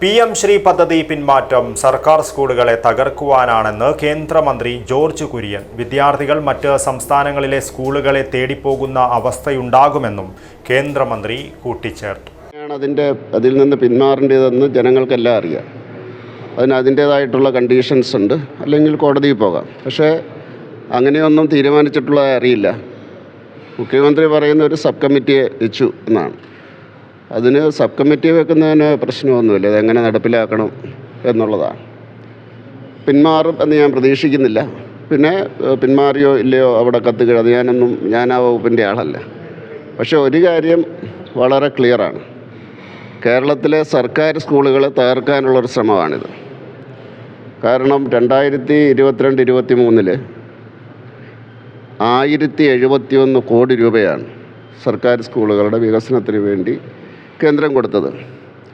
P M Shri പദ്ധതി പിന്മാറ്റം സർക്കാർ സ്കൂളുകളെ തകർക്കുവാനാണെന്ന് കേന്ദ്രമന്ത്രി ജോർജ് കുര്യൻ. വിദ്യാർത്ഥികൾ മറ്റ് സംസ്ഥാനങ്ങളിലെ സ്കൂളുകളെ തേടിപ്പോകുന്ന അവസ്ഥയുണ്ടാകുമെന്നും കേന്ദ്രമന്ത്രി കൂട്ടിച്ചേർത്തു. അതിന്റെ അതിൽ നിന്ന് പിന്മാറേണ്ടതെന്ന് ജനങ്ങൾക്കെല്ലാം അറിയാം. അതിന് അതിന്റേതായിട്ടുള്ള കണ്ടീഷൻസ് ഉണ്ട്. അല്ലെങ്കിൽ കോടതിയിൽ പോകാം. പക്ഷേ അങ്ങനെയൊന്നും തീരുമാനിച്ചിട്ടുള്ളത് അറിയില്ല. മുഖ്യമന്ത്രി പറയുന്ന ഒരു സബ് കമ്മിറ്റിയെ വെച്ചു എന്നാണ്. അതിന് സബ് കമ്മിറ്റി വെക്കുന്നതിന് പ്രശ്നമൊന്നുമില്ല. അതെങ്ങനെ നടപ്പിലാക്കണം എന്നുള്ളതാണ്. പിന്മാറും എന്ന് ഞാൻ പ്രതീക്ഷിക്കുന്നില്ല. പിന്നെ പിന്മാറിയോ ഇല്ലയോ അവിടെ കത്തുക അത് ഞാനൊന്നും ഞാൻ ആ വകുപ്പിന്റെ ആളല്ല. പക്ഷേ ഒരു കാര്യം വളരെ ക്ലിയറാണ്. കേരളത്തിലെ സർക്കാർ സ്കൂളുകളെ തകർക്കാനുള്ളൊരു ശ്രമമാണിത്. കാരണം രണ്ടായിരത്തി ഇരുപത്തിരണ്ട് ഇരുപത്തി മൂന്നിൽ ആയിരത്തി എഴുപത്തി ഒന്ന് കോടി രൂപയാണ് സർക്കാർ സ്കൂളുകളുടെ വികസനത്തിന് വേണ്ടി കേന്ദ്രം കൊടുത്തത്.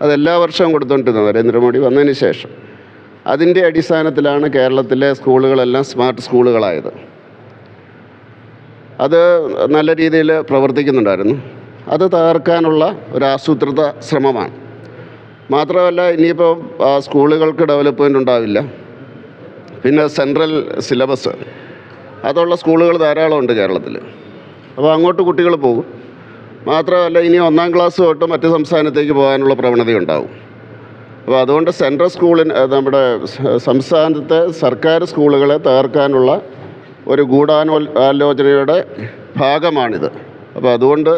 അതെല്ലാ വർഷവും കൊടുത്തുകൊണ്ടിരുന്നത് നരേന്ദ്രമോദി വന്നതിന് ശേഷം. അതിന്റെ അടിസ്ഥാനത്തിലാണ് കേരളത്തിലെ സ്കൂളുകളെല്ലാം സ്മാർട്ട് സ്കൂളുകളായത്. അത് നല്ല രീതിയിൽ പ്രവർത്തിക്കുന്നുണ്ടായിരുന്നു. അത് തകർക്കാനുള്ള ഒരു ആസൂത്രിത ശ്രമമാണ്. മാത്രമല്ല ഇനിയിപ്പോൾ സ്കൂളുകൾക്ക് ഡെവലപ്മെന്റ് ഉണ്ടാവില്ല. പിന്നെ സെൻട്രൽ സിലബസ്. അതുള്ള സ്കൂളുകൾ ധാരാളമുണ്ട് കേരളത്തിൽ. അപ്പോൾ അങ്ങോട്ട് കുട്ടികൾ പോകും. മാത്രമല്ല ഇനി ഒന്നാം ക്ലാസ് തൊട്ട് മറ്റ് സംസ്ഥാനത്തേക്ക് പോകാനുള്ള പ്രവണതയുണ്ടാവും. അപ്പോൾ അതുകൊണ്ട് സെൻട്രൽ സ്കൂളിന് നമ്മുടെ സംസ്ഥാനത്തെ സർക്കാർ സ്കൂളുകളെ തകർക്കാനുള്ള ഒരു ഗൂഢാനോ ആലോചനയുടെ ഭാഗമാണിത്. അപ്പോൾ അതുകൊണ്ട്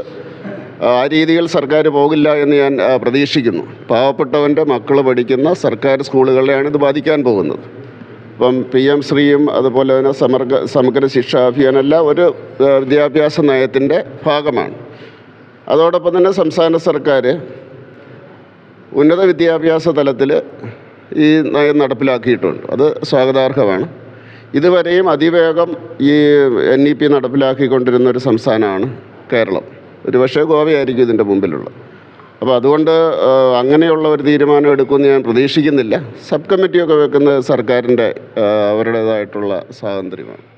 ആ രീതിയിൽ സർക്കാർ പോകില്ല എന്ന് ഞാൻ പ്രതീക്ഷിക്കുന്നു. പാവപ്പെട്ടവന്റെ മക്കൾ പഠിക്കുന്ന സർക്കാർ സ്കൂളുകളെയാണ് ഇത് ബാധിക്കാൻ പോകുന്നത്. ഇപ്പം പി എം ശ്രീയും അതുപോലെ തന്നെ സമഗ്ര സമഗ്ര ശിക്ഷാ അഭിയാനെല്ലാം ഒരു വിദ്യാഭ്യാസ നയത്തിന്റെ ഭാഗമാണ്. അതോടൊപ്പം തന്നെ സംസ്ഥാന സർക്കാർ ഉന്നത വിദ്യാഭ്യാസ തലത്തിൽ ഈ നയം നടപ്പിലാക്കിയിട്ടുണ്ട്. അത് സ്വാഗതാർഹമാണ്. ഇതുവരെയും അതിവേഗം ഈ എൻ ഇ പി നടപ്പിലാക്കിക്കൊണ്ടിരുന്ന ഒരു സംസ്ഥാനമാണ് കേരളം. ഒരുപക്ഷെ ഗോവയായിരിക്കും ഇതിന്റെ മുമ്പിലുള്ളത്. അപ്പോൾ അതുകൊണ്ട് അങ്ങനെയുള്ള ഒരു തീരുമാനം എടുക്കുമെന്ന് ഞാൻ പ്രതീക്ഷിക്കുന്നില്ല. സബ് കമ്മിറ്റിയൊക്കെ വെക്കുന്നത് സർക്കാരിന്റെ അവരുടേതായിട്ടുള്ള സ്വാതന്ത്ര്യമാണ്.